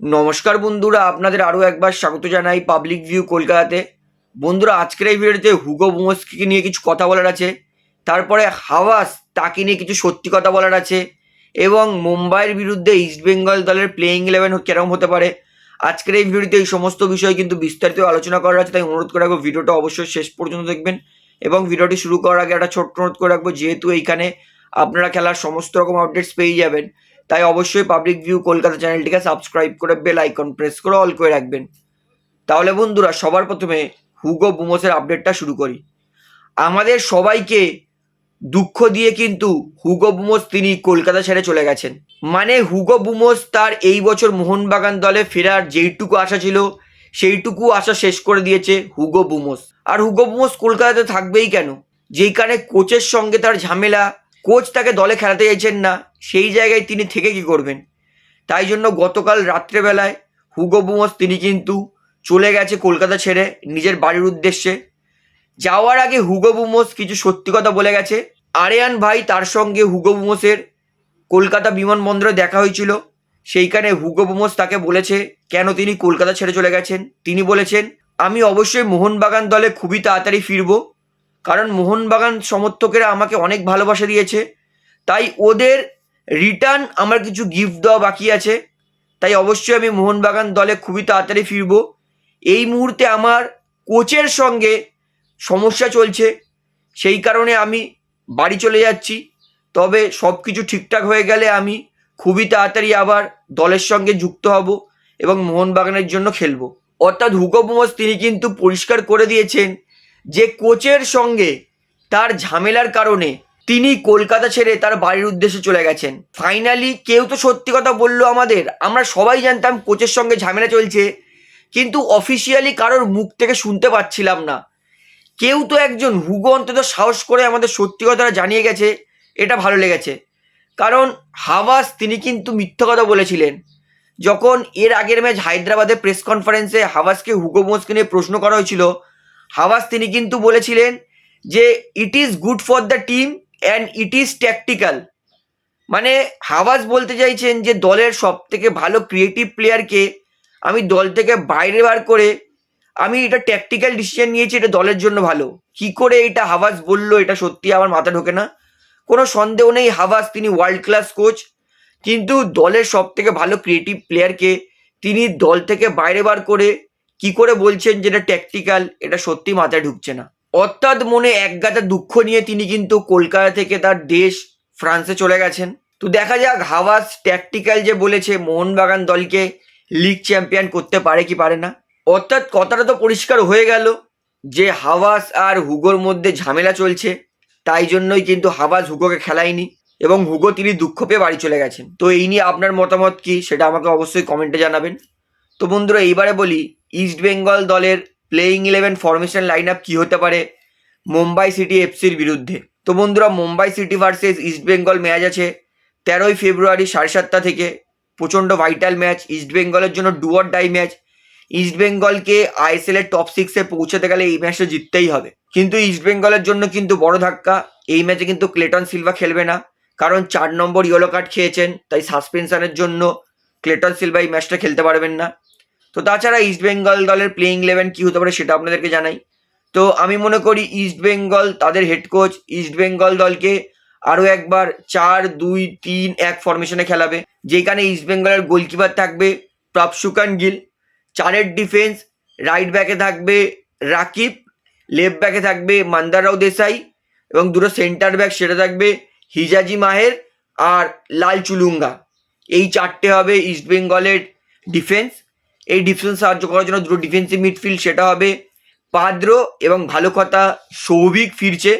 নমস্কার বন্ধুরা, আপনাদের আরও একবার স্বাগত জানাই পাবলিক ভিউ কলকাতাতে। বন্ধুরা, আজকের এই ভিডিওতে হুগো বুমস্কিকে নিয়ে কিছু কথা বলার আছে, তারপরে হাওয়াস তাকে নিয়ে কিছু সত্যি কথা বলার আছে, এবং মুম্বাইয়ের বিরুদ্ধে ইস্টবেঙ্গল দলের প্লেয়িং ইলেভেন কেরম হতে পারে। আজকের এই ভিডিওতে এই সমস্ত বিষয় কিন্তু বিস্তারিত আলোচনা করার আছে, তাই অনুরোধ করে রাখব ভিডিওটা অবশ্যই শেষ পর্যন্ত দেখবেন, এবং ভিডিওটি শুরু করার আগে একটা ছোট্ট অনুরোধ করে রাখব, যেহেতু এইখানে আপনারা খেলার সমস্ত রকম আপডেটস পেয়ে যাবেন তাই অবশ্যই পাবলিক ভিউ কলকাতা চ্যানেলটিকে সাবস্ক্রাইব করে বেল আইকন প্রেস করে অল করে রাখবেন। তাহলে বন্ধুরা, সবার প্রথমে হুগো বুমোসের আপডেটটা শুরু করি। আমাদের সবাইকে দুঃখ দিয়ে কিন্তু হুগো বুমোস তিনি কলকাতা ছেড়ে চলে গেছেন। মানে হুগো বুমোস তার এই বছর মোহনবাগান দলে ফেরার যেইটুকু আশা ছিল, সেইটুকু আশা শেষ করে দিয়েছে হুগো বুমোস আর হুগো বুমোস কলকাতাতে থাকবেই কেন? যেইখানে কোচের সঙ্গে তার ঝামেলা কোচ তাকে দলে খেলাতে চাইছেন না। সেই জায়গায় তিনি থেকে কি করবেন? তাই জন্য গতকাল রাত্রেবেলায় হুগো বুমোস, তিনি কিন্তু চলে গেছে কলকাতা ছেড়ে নিজের বাড়ির উদ্দেশ্যে। যাওয়ার আগে হুগো বুমোস কিছু সত্যি কথা বলে গেছে। আরিয়ান ভাই তার সঙ্গে হুগো বুমোসের কলকাতা বিমানবন্দরে দেখা হয়েছিল। সেইখানে হুগো বুমোস তাকে বলেছে, কেন তিনি কলকাতা ছেড়ে চলে গেছেন? তিনি বলেছেন, আমি অবশ্যই মোহনবাগান দলে খুবই তাড়াতাড়ি ফিরব। কারণ মোহনবাগান সমর্থকেরা আমাকে অনেক ভালোবাসা দিয়েছে। তাই ওদের রিটার্ন আমার কিছু গিফট দেওয়া বাকি আছে। তাই অবশ্যই আমি মোহনবাগান দলে খুবই তাড়াতাড়ি ফিরবো। এই মুহূর্তে আমার কোচের সঙ্গে সমস্যা চলছে। সেই কারণে আমি বাড়ি চলে যাচ্ছি। তবে সব কিছু ঠিকঠাক হয়ে গেলে আমি খুবই তাড়াতাড়ি আবার দলের সঙ্গে যুক্ত হব এবং মোহনবাগানের জন্য খেলব। অর্থাৎ হুগো বুমস তিনি কিন্তু পরিষ্কার করে দিয়েছেন যে কোচের সঙ্গে তার ঝামেলার কারণে তিনি কলকাতা ছেড়ে তার বাড়ির উদ্দেশ্যে চলে গেছেন। ফাইনালি কেউ তো সত্যি কথা বলল আমাদের। আমরা সবাই জানতাম কোচের সঙ্গে ঝামেলা চলছে, কিন্তু অফিসিয়ালি কারোর মুখ থেকে শুনতে পাচ্ছিলাম না। কেউ তো একজন হুগো অন্তত সাহস করে আমাদের সত্যি কথাটা জানিয়ে গেছে, এটা ভালো লেগেছে। কারণ হাওয়াস তিনি কিন্তু মিথ্যা কথা বলেছিলেন। যখন এর আগের ম্যাচ হায়দ্রাবাদের প্রেস কনফারেন্সে হাওয়াসকে হুগো বোসকে নিয়ে প্রশ্ন করা হয়েছিল, হাওয়াস তিনি কিন্তু বলেছিলেন যে it is good for the team and it is tactical মানে হাওয়াস বলতে চাইছেন যে দলের সব থেকে ভালো ক্রিয়েটিভ প্লেয়ারকে আমি দল থেকে বাইরে বার করে আমি এটা ট্যাকটিক্যাল ডিসিশন নিয়েছি, এটা দলের জন্য ভালো। কি করে এটা হাওয়াস বলল, এটা সত্যি আমার মাথা ঢোকে না। কোনো সন্দেহ নেই হাওয়াস তিনি ওয়ার্ল্ড ক্লাস কোচ কিন্তু দলের সব থেকে ভালো ক্রিয়েটিভ প্লেয়ারকে তিনি দল থেকে বাইরে বার করে কি করে বলছেন যেটা ট্যাকটিক্যাল এটা সত্যি মাথায় ঢুকছে না। অর্থাৎ মনে একগাদা দুঃখ নিয়ে তিনি কিন্তু কলকাতা থেকে তার দেশ ফ্রান্সে চলে গেছেন। তো দেখা যাক হাওয়াস ট্যাকটিক্যাল যে বলেছে, মোহনবাগান দলকে লিগ চ্যাম্পিয়ন করতে পারে কি পারে না। অর্থাৎ কথাটা তো পরিষ্কার হয়ে গেল যে হাওয়াস আর হুগোর মধ্যে ঝামেলা চলছে, তাই জন্যই কিন্তু হাওয়াস হুগোকে খেলায়নি এবং হুগো তিনি দুঃখ পেয়ে বাড়ি চলে গেছেন। তো এই নিয়ে আপনার মতামত কি? সেটা আমাকে অবশ্যই কমেন্টে জানাবেন। তো বন্ধুরা, এইবারে বলি ইস্ট বেঙ্গল দলের playing eleven formation line up কী হতে পারে? মুম্বাই সিটি এফসির বিরুদ্ধে। তো বন্ধুরা, Mumbai city versus East Bengal match আছে তেরোই ফেব্রুয়ারি সাড়ে সাতটা থেকে। প্রচণ্ড ভাইটাল ম্যাচ ইস্ট বেঙ্গলের জন্য do or die match East বেঙ্গলকে ISL এর টপ সিক্সে পৌঁছাতে গেলে এই ম্যাচটা জিততেই হবে। কিন্তু ইস্ট বেঙ্গলের জন্য কিন্তু বড় ধাক্কা। এই ম্যাচে কিন্তু ক্লেটন সিলভা খেলবে না। কারণ চার নম্বর ইয়েলো কার্ড খেয়েছেন, তাই সাসপেনশনের জন্য ক্লেটন সিলভা এই ম্যাচটা খেলতে পারবেন না। তো তাছাড়া ইস্ট বেঙ্গল দলের প্লেইং ইলেভেন কী হতে পারে সেটা আপনাদেরকে জানাই। তো আমি মনে করি ইস্ট বেঙ্গল তাদের হেড কোচ ইস্ট বেঙ্গল দলকে আরও একবার চার, দুই, তিন, এক ফরমেশনে খেলাবে। যেখানে ইস্ট বেঙ্গলের গোলকিপার থাকবে প্রাপসুকান গিল চারের ডিফেন্স রাইট ব্যাকে থাকবে রাকিব লেফট ব্যাকে থাকবে মান্দারাও দেসাই এবং দুটো সেন্টার ব্যাক সেটা থাকবে হিজাজি মাহের আর লাল চুলুঙ্গা। এই চারটে হবে ইস্ট বেঙ্গলের ডিফেন্স এই ডিফেন্স সাহায্য করার জন্য দুটো ডিফেন্সিভ মিডফিল্ড সেটা হবে পাদ্র এবং ভালো কথা সৌভিক ফিরছে।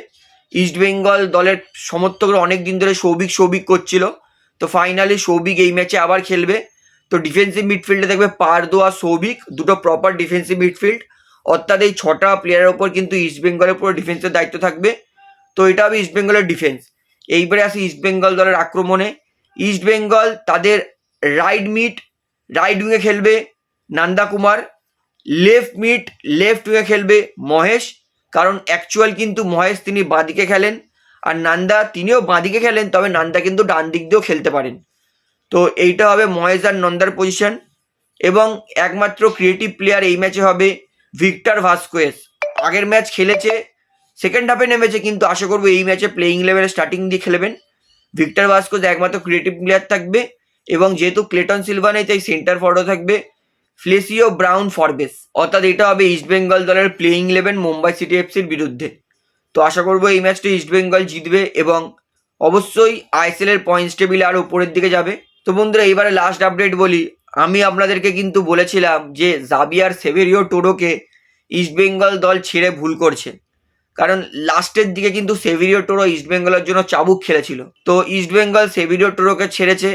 ইস্ট বেঙ্গল দলের সমর্থকরা অনেক দিন ধরে সৌভিক সৌভিক করছিল। তো ফাইনালি সৌভিক এই ম্যাচে আবার খেলবে। তো ডিফেন্সিভ মিডফিল্ডে থাকবে পারদো আর সৌভিক দুটো প্রপার ডিফেন্সিভ মিডফিল্ড অর্থাৎ এই ছটা প্লেয়ারের ওপর কিন্তু ইস্ট বেঙ্গলের পুরো ডিফেন্সের দায়িত্ব থাকবে। তো এটা হবে ইস্ট বেঙ্গলের ডিফেন্স এইবারে আসি ইস্ট বেঙ্গল দলের আক্রমণে। ইস্ট বেঙ্গল তাদের রাইট মিড রাইট উইংয়ে খেলবে। Nanda Kumar left mid left উইংয়ে খেলবে মহেশ, কারণ অ্যাকচুয়াল কিন্তু মহেশ তিনি বাঁদিকে খেলেন, আর নান্দা তিনিও বাঁদিকে খেলেন, তবে নান্দা কিন্তু ডান দিক দিয়েও খেলতে পারেন। তো এইটা হবে মহেশ আর নন্দার পজিশন এবং একমাত্র ক্রিয়েটিভ প্লেয়ার এই ম্যাচে হবে ভিক্টর ভাস্কোয়েস আগের ম্যাচ খেলেছে সেকেন্ড হাফে নেমেছে, কিন্তু আশা করব এই ম্যাচে প্লেইং লেভেলে স্টার্টিং দিয়ে খেলবেন। ভিক্টর ভাস্কোস একমাত্র ক্রিয়েটিভ প্লেয়ার থাকবে এবং যেহেতু ক্লেটন সিলভা নেই তাই সেন্টার ফরওয়ার্ড থাকবে। Felicio Brown Forbes. অর্থাৎ এটা হবে ইস্টবেঙ্গল দলের প্লেইং ইলেভেন মুম্বাই সিটি এফসির বিরুদ্ধে। তো আশা করব এই ম্যাচটা ইস্টবেঙ্গল জিতবে এবং অবশ্যই আইএসএল এর পয়েন্টস টেবিলে আরও উপরের দিকে যাবে। তো বন্ধুরা এবারে লাস্ট আপডেট বলি। আমি আপনাদেরকে কিন্তু বলেছিলাম যে জাবিয়ার সেভেরিও টোডোকে ইস্টবেঙ্গল দল ছেড়ে ভুল করছে। কারণ লাস্টের দিকে কিন্তু সেভিরিও টোরো ইস্টবেঙ্গলের জন্য চাবুক খেলেছিল। তো ইস্টবেঙ্গল সেভিরিও টোরোকে ছেড়েছে।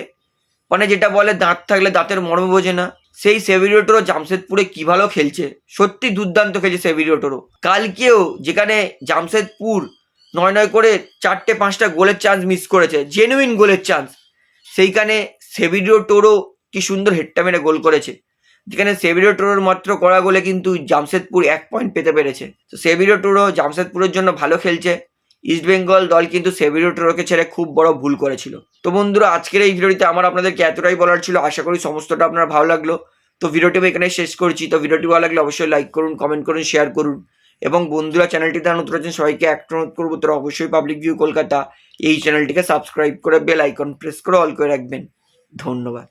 মানে যেটা বলে, দাঁত থাকলে দাঁতের মর্ম বোঝে না। সেই সেভিরিও টোরো জামশেদপুরে কি ভালো খেলছে? সত্যি দুর্দান্ত খেলছে সেভিরিও টোরো কালকেও যেখানে জামশেদপুর নয় নয় করে চারটে, পাঁচটা গোলের চান্স মিস করেছে জেনুইন গোলের চান্স সেইখানে সেভিরিও টোরো কি সুন্দর হেডটা মেরে গোল করেছে। যেখানে সেভিরিও টোরোর মাত্র করা গোলে কিন্তু জামশেদপুর এক পয়েন্ট পেতে পেরেছে। তো সেভিরিও টোরো জামশেদপুরের জন্য ভালো খেলছে। ইস্টবেঙ্গল দল কিন্তু সেভিরিও টোরোকে ছেড়ে খুব বড় ভুল করেছিল। তো বন্ধুরা, আজকের এই ভিডিওটিতে আমার আপনাদেরকে এতটাই বলার ছিল। আশা করি সমস্তটা আপনার ভালো লাগল। তো ভিডিওটি আমি এখানে শেষ করছি। তো ভিডিওটি ভালো লাগলে অবশ্যই লাইক করুন কমেন্ট করুন শেয়ার করুন। এবং বন্ধুরা চ্যানেলটি তারা নতুন আছেন, সবাইকে একটা অনুরোধ করব, তারা অবশ্যই পাবলিক ভিউ কলকাতা এই চ্যানেলটিকে সাবস্ক্রাইব করে বেল আইকন প্রেস করে অল করে রাখবেন। ধন্যবাদ।